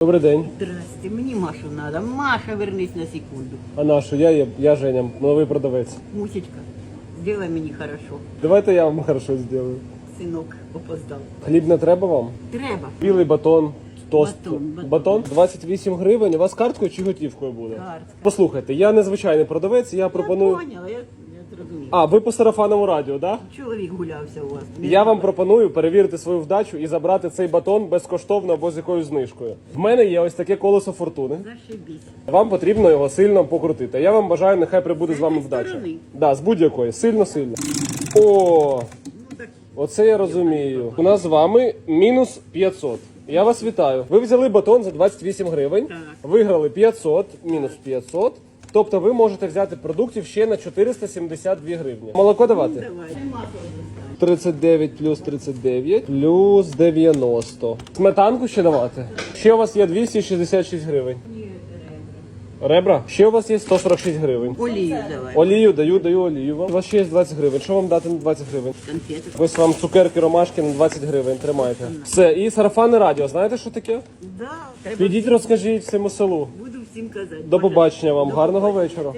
Добрий день. Здрасте, мені Машу надо. Маша, вернись на секунду. А нашу, я є, я Женя, новий продавець. Мусечка, сделай мені хорошо. Давайте я вам хорошо зроблю. Синок опоздав. Хліб не треба вам? Треба. Білий батон, тост. Батон, батон. 28 гривень. У вас карткою чи готівкою буде? Картка. Послухайте, я незвичайний продавець, я пропоную. Я поняла, я. А, ви по сарафановому радіо, так? Чоловік гулявся у вас. Я вам пропоную перевірити свою вдачу і забрати цей батон безкоштовно або з якоюсь знижкою. В мене є ось таке колесо фортуни. Зашибісь. Вам потрібно його сильно покрутити. Я вам бажаю, нехай прибуде з вами вдача. сторони? Да, з будь-якої, сильно сильно. О, оце я розумію. У нас з вами мінус 500. Я вас вітаю. Ви взяли батон за 28 гривень, Так. виграли 500, мінус 500. Тобто ви можете взяти продуктів ще на 472 гривні. Молоко давати? давай. 39 плюс 39 плюс 90. Сметанку ще давати? Ще у вас є 266 гривень. Ребра? Ще у вас є 146 гривень. Олію давай. Олію даю, даю олію вам. У вас ще є 20 гривень. Що вам дати на 20 гривень? Конфети. Ось вам цукерки ромашки на 20 гривень. Тримайте. Все, і сарафанне радіо. Знаєте, що таке? Да, треба. Підіть, розкажіть всьому селу. Буду всім казати. До побачення вам. Гарного вечора.